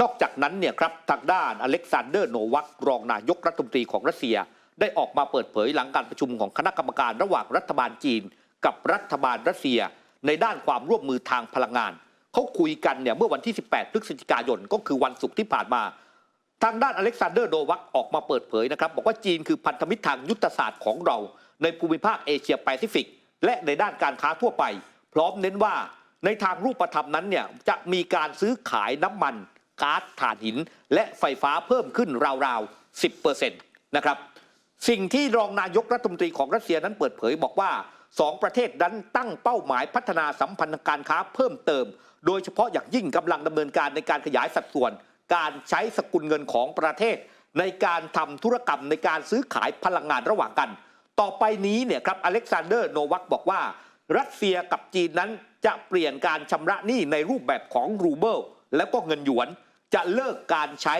นอกจากนั้นเนี่ยครับทางด้านอเล็กซานเดอร์โนวัครองนายกรัฐมนตรีของรัสเซีย ได้ออกมาเปิดเผยหลังการประชุมของคณะกรรมการระหว่างรัฐบาลจีน กับรัฐบาลรัสเซีย ในด้านความร่วมมือทางพลังงานเขาคุยกันเนี่ยเมื่อวันที่ 18 พฤศจิกายนก็คือวันศุกร์ที่ผ่านมา ทางด้านอเล็กซานเดอร์โนวัคออกมาเปิดเผยนะครับบอกว่าจีนคือพันธมิตรทางยุทธศาสตร์ของเรา ในภูมิภาคเอเชียแปซิฟิกและในด้านการค้าทั่วไป พร้อมเน้นว่าในทางรูปธรรมนั้นเนี่ยจะมีการซื้อขายน้ำมัน ก๊าซถ่านหิน และไฟฟ้าเพิ่มขึ้นราวๆ 10%นะครับสิ่งที่รองนายกรัฐมนตรีของรัสเซียนั้นเปิดเผยบอกว่าสองประเทศนั้นตั้งเป้าหมายพัฒนาสัมพันธ์การค้าเพิ่มเติม โดยเฉพาะอย่างยิ่งกำลังดำเนินการในการขยายสัดส่วน การใช้สกุลเงินของประเทศ ในการทำธุรกรรมในการซื้อขายพลังงานระหว่างกัน ต่อไปนี้เนี่ยครับอเล็กซานเดอร์โนวัคบอกว่า รัสเซียกับจีนนั้นจะเปลี่ยนการชำระหนี้ในรูปแบบของรูเบิลแล้วก็เงินหยวน จะเลิกการใช้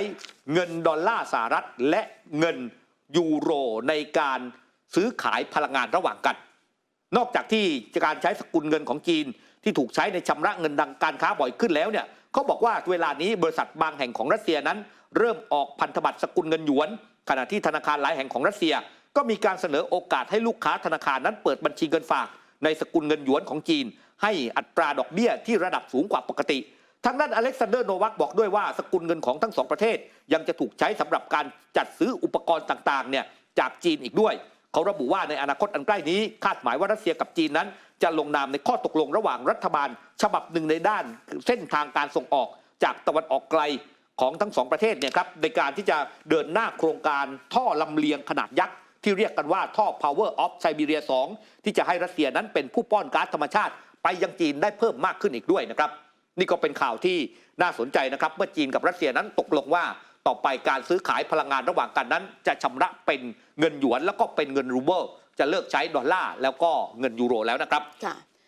เงินดอลลาร์สหรัฐ และเงินยูโรในการซื้อขายพลังงานระหว่างกัน นอกจากที่การใช้สกุลเงินของจีนที่ถูกใช้ในชำระเงินดังการค้าบ่อยขึ้นแล้วเนี่ยเขาบอกว่าเวลานี้บริษัทบางแห่งของรัสเซียนั้น เริ่มออกพันธบัตรสกุลเงินหยวน ขณะที่ธนาคารหลายแห่งของรัสเซีย ก็มีการเสนอโอกาสให้ลูกค้าธนาคารนั้นเปิดบัญชีเงินฝาก ในสกุลเงินหยวนของจีน ให้อัตราดอกเบี้ยที่ระดับสูงกว่าปกติ ทางด้านอเล็กซานเดอร์โนวัคบอกด้วยว่าสกุลเงินของทั้งสองประเทศ ยังจะถูกใช้สำหรับการจัดซื้ออุปกรณ์ต่างๆเนี่ยจากจีนอีกด้วย เขาระบุว่าในอนาคตอันใกล้นี้ คาดหมายว่ารัสเซียกับจีนนั้น จะลงนามในข้อตกลงระหว่างรัฐบาล ฉบับหนึ่งในด้านเส้นทางการส่งออกจากตะวันออกไกลของทั้งสองประเทศเนี่ยครับในการที่จะเดินหน้าโครงการท่อลำเลียงขนาดยักษ์ที่เรียกกันว่าท่อ Power of Siberia 2 ที่จะให้รัสเซียนั้นเป็นผู้ป้อนก๊าซธรรมชาติ ไปยังจีนได้เพิ่มมากขึ้นอีกด้วยนะครับ นี่ก็เป็นข่าวที่น่าสนใจนะครับ เมื่อจีนกับรัสเซียนั้นตกลงว่าต่อไปการซื้อขายพลังงานระหว่างกันนั้น จะชำระเป็นเงินหยวนแล้วก็เป็นเงินรูเบิลจะเลิกใช้ดอลลาร์แล้วก็เงินยูโรแล้วนะครับค่ะ